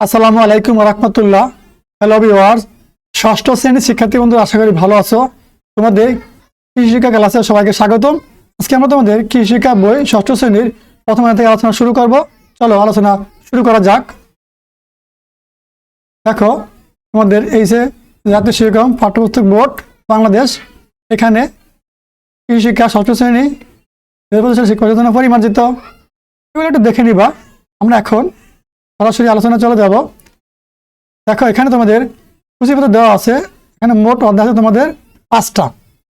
আসসালামু আলাইকুম রহমতুল্লাহ। Hello viewers ষষ্ঠ শ্রেণির শিক্ষার্থী বন্ধু আশা করি ভালো আছো। তোমাদের কৃষি শিক্ষা ক্লাসে সবাইকে স্বাগতম। আজকে আমরা তোমাদের কৃষি শিক্ষা বই ষষ্ঠ শ্রেণির প্রথম থেকে আলোচনা শুরু করব। চলো, আলোচনা শুরু করা যাক। দেখো, তোমাদের এই যে জাতীয় শিক্ষাক্রম পাঠ্যপুস্তক বোর্ড বাংলাদেশ, এখানে কৃষি শিক্ষা ষষ্ঠ শ্রেণি শিক্ষকের জন্য পরিমার্জিত। এগুলো একটু দেখে নিবা। আমরা এখন সরাসরি আলোচনা চলে যাব। দেখো, এখানে তোমাদের সূচিপত্র দেওয়া আছে, এখানে মোট অধ্যায় আছে তোমাদের পাঁচটা।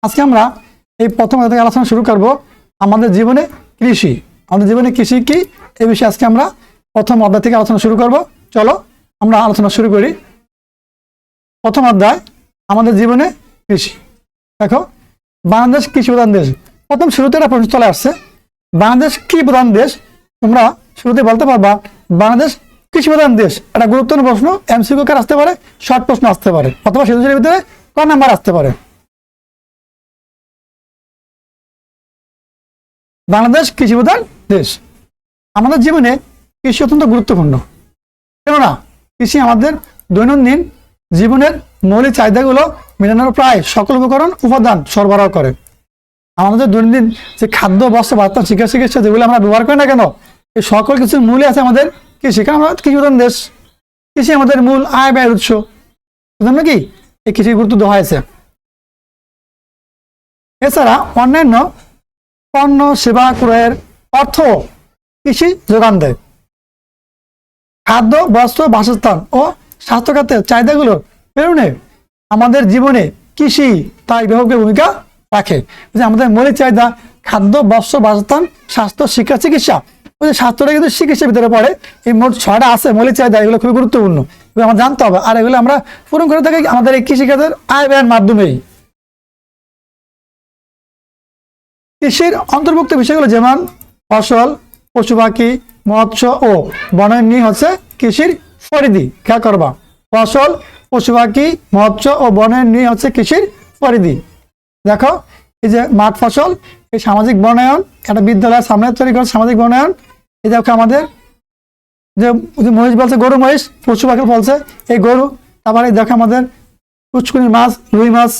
আজকে আমরা এই প্রথম অধ্যায় থেকে আলোচনা শুরু করব আমাদের জীবনে কৃষি। আমাদের জীবনে কৃষি কি? এই বিষয়ে আজকে আমরা প্রথম অধ্যায় থেকে আলোচনা শুরু করব। চলো, আমরা আলোচনা শুরু করি। প্রথম অধ্যায়, আমাদের জীবনে কৃষি। দেখো, বাংলাদেশ কৃষি প্রধান দেশ। প্রথম শুরুতে একটা প্রশ্ন চলে আসছে, বাংলাদেশ কি প্রধান দেশ? তোমরা শুরুতে বলতে পারবা, বাংলাদেশ কৃষি প্রধান দেশ। একটা গুরুত্বপূর্ণ প্রশ্ন, এমসিকিউ কার আসতে পারে? শর্ট প্রশ্ন আসতে পারে। অথবা সৃজনশীলের ভিতরে ক নাম্বার আসতে পারে? বাংলাদেশ কৃষি প্রধান দেশ। আমাদের জীবনে কৃষি অত্যন্ত গুরুত্বপূর্ণ। কেননা, কৃষি আমাদের দৈনন্দিন জীবনের মৌলিক চাহিদাগুলো মেটানোর প্রায় সকল উপকরণ, উপাদান সরবরাহ করে। আমাদের দৈনন্দিন যে খাদ্য, বস্ত্র, বার্তা, চিকিৎসা চিকিৎসা যেগুলো আমরা ব্যবহার করি না কেন, এই সকল কিছুর মূলে আছে আমাদের কৃষি কারণ আমরা কৃষি প্রধান দেশ। কৃষি আমাদের মূল আয় ব্যয়ের উৎস। বুঝলাম নাকি? এই কৃষির গুরুত্ব দেওয়া হয়েছে এছাড়া অন্যান্য পণ্য, সেবা, ক্রয়ের অর্থ কৃষি যোগান দেয়। খাদ্য, বস্ত্র, বাসস্থান ও স্বাস্থ্য খাতের চাহিদাগুলো প্রেরণে আমাদের জীবনে কৃষি তাই ব্যাপক ভূমিকা রাখে। যে আমাদের মৌলিক চাহিদা, খাদ্য, বস্ত্র, বাসস্থান, স্বাস্থ্য, শিক্ষা, চিকিৎসা ওই যে স্বাস্থ্যটা কিন্তু চিকিৎসার ভিতরে পড়ে। এই মোট ছয়টা আছে, মৌলিক চাহিদা, এগুলো খুবই গুরুত্বপূর্ণ। এগুলো আমার জানতে হবে। আর এগুলো আমরা পূরণ করে থাকি আমাদের এই কৃষিকাজের আয় ব্যয়ের মাধ্যমেই। কৃষির অন্তর্ভুক্ত বিষয়গুলো যেমন ফসল পশু পাখি মৎস্য ও বনায়ন নিয়ে হচ্ছে কৃষির পরিধি। খেয়াল করবা। ফসল পশু পাখি মৎস্য ও বনায়ন নিয়ে হচ্ছে কৃষির পরিধি। দেখো, এই যে মাঠ ফসল, এই সামাজিক বনায়ন একটা বিদ্যালয়ের সামনে তৈরি করে সামাজিক বনায়ন এই দেখো আমাদের। যে মহিষ বলছে, গরু মহিষ পশু পাখি বলছে এই গরু, তারপরে দেখো আমাদের পুচকুনির মাছ, রুই মাছ।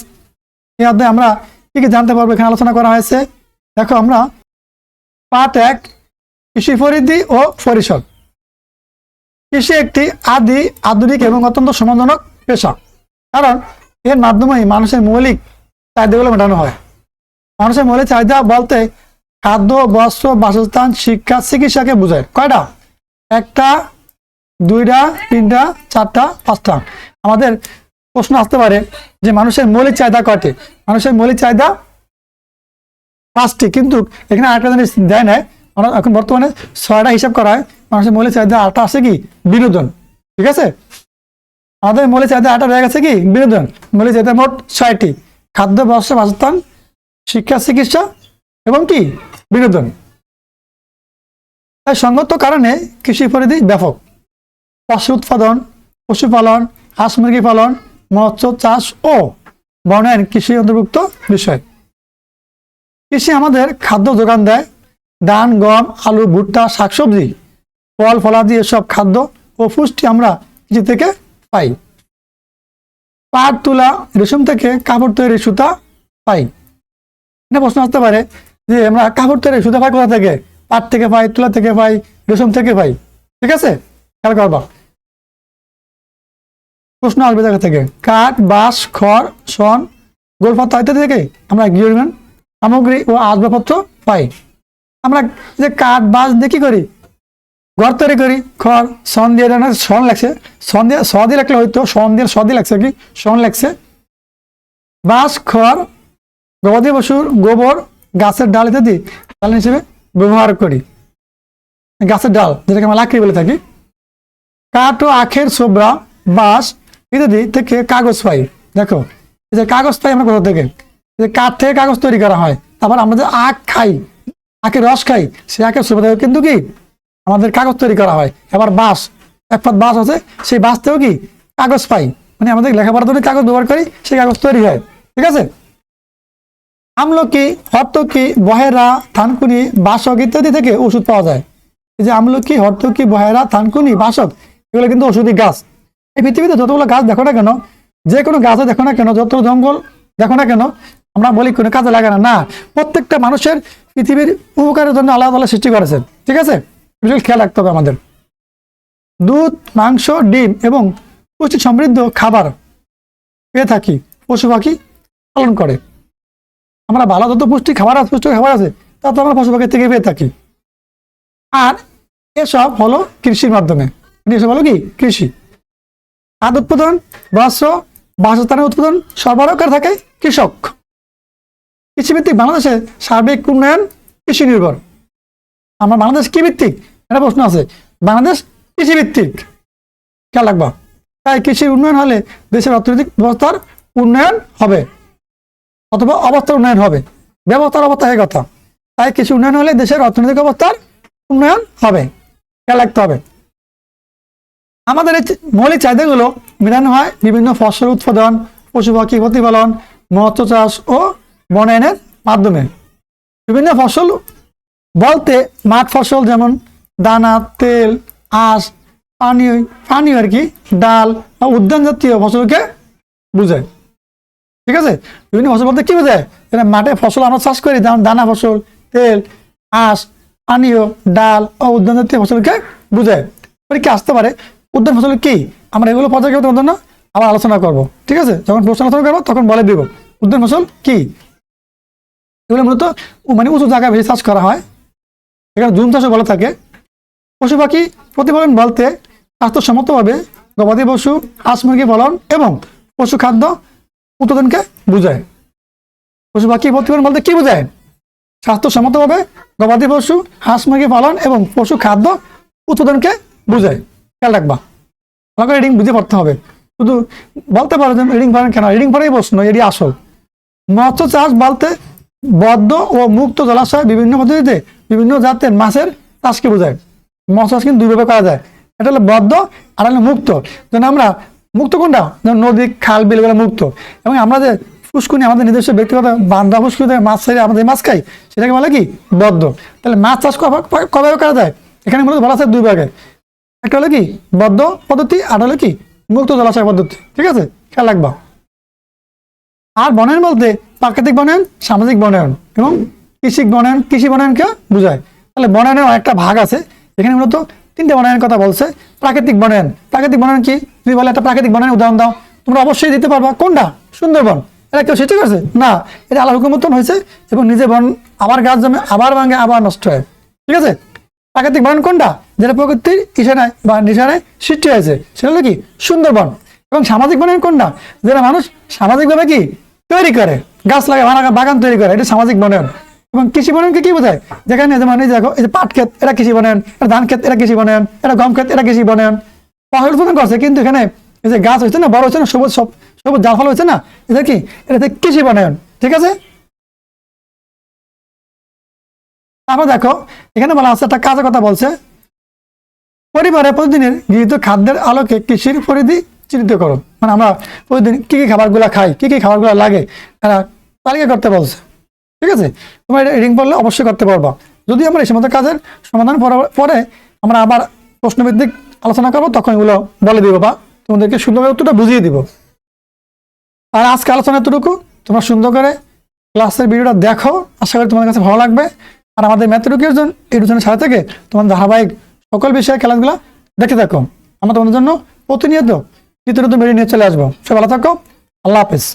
এই অধ্যায়ে আমরা কি কি জানতে পারব, এখানে আলোচনা করা হয়েছে। দেখো আমরা পার্ট এক, কৃষি পরিধি ও পরিসর। কৃষি একটি আদি, আধুনিক এবং অত্যন্ত সমাজজনক পেশা। কারণ এর মাধ্যমেই মানুষের মৌলিক চাহিদাগুলো মেটানো হয়। মানুষের মৌলিক চাহিদা বলতে খাদ্য, বস্ত্র, বাসস্থান, শিক্ষা, চিকিৎসাকে বোঝায়। কয়টা? একটা, দুইটা, তিনটা, চারটা, পাঁচটা। আমাদের প্রশ্ন আসতে পারে যে মানুষের মৌলিক চাহিদা কয়টি? মানুষের মৌলিক চাহিদা পাঁচটি, কিন্তু এখানে আরেকটা জিনিস দেয় না আমরা এখন বর্তমানে ছয়টা হিসাব করা হয়। মানুষের মৌলিক চাহিদা আটটা আছে কি? বিনোদন। ঠিক আছে? আমাদের মৌলিক চাহিদা আটটা রয়ে গেছে কি? বিনোদন। মৌলিক চাহিদা মোট ছয়টি। খাদ্য, বস্ত্র, বাসস্থান, শিক্ষা, চিকিৎসা এবং কি? বিনোদন। তাই সঙ্গত কারণে কৃষি পরিধি ব্যাপক। পশু উৎপাদন, পশুপালন, হাঁস মুরগি পালন, মৎস্য চাষ ও বনায়ন কৃষি অন্তর্ভুক্ত বিষয়। কৃষি আমাদের খাদ্য যোগান দেয়। ধান, গম, আলু, ভুট্টা, শাকসবজি, ফল, ফলাদি এসব খাদ্য ও পুষ্টি আমরা কৃষি থেকে পাই। পাট, তুলা, রেশম থেকে কাপড় তৈরি সুতা পাই। এটা প্রশ্ন আসতে পারে যে আমরা কাপড় তৈরি, সুতা পাই কোথা থেকে? পাট থেকে পাই, তুলা থেকে পাই, রেশম থেকে পাই। ঠিক আছে? খেয়াল করবা। প্রশ্ন আসবে জায়গা থেকে। কাঠ, বাঁশ, খড় সন গোলপাতা ইত্যাদি থেকে আমরা গৃহনির্মাণ সামগ্রী ও আসবাবপত্র পাই? আমরা যে কাঠ, বাঁশ দিয়ে কি করি? ঘর তৈরি করি, খড় সন দিয়ে না সন লাগছে। সন দিয়ে স দিয়ে লাগলে হয়তো সন দিয়ে স দিয়ে লাগছে কি সন লাগছে। বাঁশ, খড়, গবাদি পশুর গোবর গাছের ডাল ইত্যাদি ডাল হিসেবে ব্যবহার করি। গাছের ডাল, যেটাকে আমরা লাকড়ি বলে থাকি। কাঠ ও আখের সোবরা বাঁশ ইত্যাদি থেকে কাগজ পাই। দেখো, এই যে কাগজ পাই আমরা কোথা থেকে? যে কাঠ থেকে কাগজ তৈরি করা হয়। তারপর আমরা যে আখ খাই, আখের রস খাই, সেই আখের সোবরা থেকে কিন্তু কি? আমাদের কাগজ তৈরি করা হয়। এবার বাঁশ, এক পাত বাঁশ আছে, সেই বাঁশ থেকেও কি? কাগজ পাই। মানে আমাদের লেখাপড়ার জন্য কাগজ ব্যবহার করি, সেই কাগজ তৈরি হয়। ঠিক আছে? আমলকি, হর্তকি, বহেরা, থানকুনি, বাসক ইত্যাদি থেকে ওষুধ পাওয়া যায়। এই যে আমলকি, হর্তকি, বহেরা, থানকুনি, বাসক, এগুলো কিন্তু ওষুধি গাছ। এই পৃথিবীতে যতগুলো গাছ দেখো না কেন, যে কোনো গাছে দেখো না কেন, যত জঙ্গল দেখো না কেন, আমরা বলি কোনো কাজে লাগে না। না, প্রত্যেকটা মানুষের পৃথিবীর উপকারের জন্য আলাদা আলাদা সৃষ্টি করেছেন। ঠিক আছে? খেয়াল রাখতে হবে আমাদের। দুধ, মাংস, ডিম এবং পুষ্টি সমৃদ্ধ খাবার পেয়ে থাকি, পশু পাখি পালন করে। আমরা ভালো যত পুষ্টি, খাবার আছে পুষ্টি খাবার আছে, তা তো আমরা পশু পাখি থেকে পেয়ে থাকি। আর এসব হলো কৃষির মাধ্যমে। মানে এসব হলো কি? কৃষি। খাদ্য উৎপাদন, বস্ত্র, বাসস্থানের উৎপাদন সরবরাহ করে থাকে কৃষক। কৃষিভিত্তিক বাংলাদেশে সার্বিক উন্নয়ন কৃষি নির্ভর আমরা বাংলাদেশ কি ভিত্তিক? একটা প্রশ্ন আছে। বাংলাদেশ কৃষিভিত্তিক। খেয়াল রাখবা। তাই কৃষির উন্নয়ন হলে দেশের অর্থনৈতিক ব্যবস্থার উন্নয়ন হবে। অথবা অবস্থার উন্নয়ন হবে। ব্যবস্থার অবস্থা হয়ে কথা। তাই কৃষি উন্নয়ন হলে দেশের অর্থনৈতিক অবস্থার উন্নয়ন হবে। খেয়াল রাখতে হবে। আমাদের এই মৌলিক চাহিদাগুলো মেটানো হয় বিভিন্ন ফসল উৎপাদন পশু পাখি প্রতিপালন, মৎস্য চাষ ও বনায়নের মাধ্যমে। বিভিন্ন ফসল বলতে মাঠ ফসল যেমন দানা, তেল, আঁশ, পানীয় পানীয় আর কি, ডাল বা উদ্যান জাতীয় ফসলকে বোঝায়। ঠিক আছে? বিভিন্ন ফসল বলতে কি বোঝায়? মাঠে ফসল আমরা চাষ করি, যেমন দানা ফসল, তেল আঁশ পানীয়, ডাল ও উদ্যান জাতীয় ফসলকে বোঝায়। পরীক্ষা আসতে পারে? উদ্যান ফসল কি? আমরা এগুলো পর্যায়ক্রমে জন্য আবার আলোচনা করব। ঠিক আছে? যখন প্রশ্ন আলোচনা করব, তখন বলে দিব। উদ্যান ফসল কি? এগুলো মূলত মানে উঁচু জায়গায় বেশি চাষ করা হয়। এখানে জুম চাষও বলে থাকে। পশু পাখি প্রতিফলন বলতে স্বাস্থ্যসম্মতভাবে গবাদি পশু, হাঁস মুরগি পালন এবং পশু খাদ্য উৎপাদনকে বোঝায়। পশু পাখি প্রতিফলন বলতে কি বোঝায়? স্বাস্থ্যসম্মতভাবে গবাদি পশু, হাঁস, মুরগি পালন এবং পশু খাদ্য উৎপাদনকে বোঝায়। খেয়াল রাখবা। আমাকে রিডিং বুঝে পড়তে হবে। শুধু বলতে পারো রিডিং পড়েন কেন? রিডিং পড়েই প্রশ্ন এটি আসল। মৎস্য চাষ বলতে বদ্ধ ও মুক্ত জলাশয় বিভিন্ন পদ্ধতিতে বিভিন্ন জাতের মাছের চাষকে বোঝায়। মৎস্য চাষ কিন্তু দুইভাবে করা যায়। এটা হলো বদ্ধ আর হলো মুক্ত। যেন আমরা মুক্ত কোনটা? নদী, খাল বিল এগুলো মুক্ত। এবং আমরা যে ফুসকুনি আমাদের নিজস্ব ব্যক্তিগত বান্ধা ফুসকুনিতে মাছ ছেড়ে আমাদের মাছ খাই, সেটাকে বলে কি? বদ্ধ। তাহলে মাছ চাষ কবে কবে করা যায়? এখানে মূলত বলা আছে দুই ভাগে। একটা হলো কি? বদ্ধ পদ্ধতি, আর হলো কি? মুক্ত জলাশয় পদ্ধতি। ঠিক আছে? খেয়াল রাখবা। আর বনায়ন বলতে প্রাকৃতিক বনায়ন, সামাজিক বনায়ন এবং কৃষি বনায়ন, কৃষি বনায়নকে বোঝায়। তাহলে বনায়নের একটা ভাগ আছে। এখানে মূলত তিনটে বনায়নের কথা বলছে। প্রাকৃতিক বনায়ন। প্রাকৃতিক বনায়ন কি? তুমি বলে একটা প্রাকৃতিক বনায়ন উদাহরণ দাও। তোমরা অবশ্যই দিতে পারবা। কোনটা? সুন্দরবন। এটা কেউ সৃষ্টি করছে? না। এটা আল্লাহ হুকুমতন হয়েছে এবং নিজে বন আবার গাছ জমে আবার ভাঙে, আবার নষ্ট হয়। ঠিক আছে? প্রাকৃতিক বনায়ন কোনটা? যেটা প্রকৃতির ইশারায় বা নিশানায় সৃষ্টি হয়েছে। সেটা হলো কি? সুন্দরবন। এবং সামাজিক বনায়ন কোনটা? যেটা মানুষ সামাজিকভাবে কি? তৈরি করে। গাছ লাগে বানা বাগান তৈরি করে। এটা সামাজিক বনায়ন এবং কৃষি বনায়নকে কি বোঝায়? যেখানে যেমন দেখো, এই যে পাট ক্ষেত, এটা কৃষি বনায়ন এটা ধান ক্ষেত, এটা কৃষি বনায়ন এটা গম ক্ষেত, এটা কৃষি বনায়ন উৎপাদন করছে কিন্তু এখানে এই যে গাছ হয়েছে না, বড় হয়েছে না, সবুজ সব, সবুজ জাল ফল হয়েছে না? এটা কি? এটা কৃষি বনায়ন, ঠিক আছে? তারপর দেখো, এখানে বলা আছে, একটা কাজের কথা বলছে। পরিবারে প্রতিদিনের গৃহীত খাদ্যের আলোকে কৃষির পরিধি চিহ্নিত করো। মানে আমরা প্রতিদিন কি কি খাবারগুলো খাই, কি কি খাবারগুলো লাগে, তারা তালিকা করতে বলছে। ঠিক আছে? তোমরা এটা রিডিং পড়লে অবশ্যই করতে পারবা। যদি আমরা এই সমস্ত কাজের সমাধান পরে- আমরা আবার প্রশ্নভিত্তিক আলোচনা করব, তখন এগুলো বলে দিব বা তোমাদেরকে সুন্দরভাবে উত্তরটা বুঝিয়ে দিব। আর আজকে আলোচনা এতটুকু। তোমরা সুন্দর করে ক্লাসের ভিডিওটা দেখো। আশা করি তোমাদের কাছে ভালো লাগবে। আর আমাদের ম্যাথেডুকেশন এডুকেশনের সাথে থেকে তোমার ধারাবাহিক সকল বিষয়ে খেলাধুলা দেখতে থাকো। আমরা তোমাদের জন্য প্রতিনিয়ত নিত্য নতুন ভিডিও নিয়ে চলে আসব। সে ভালো থাকো। আল্লাহ হাফেজ।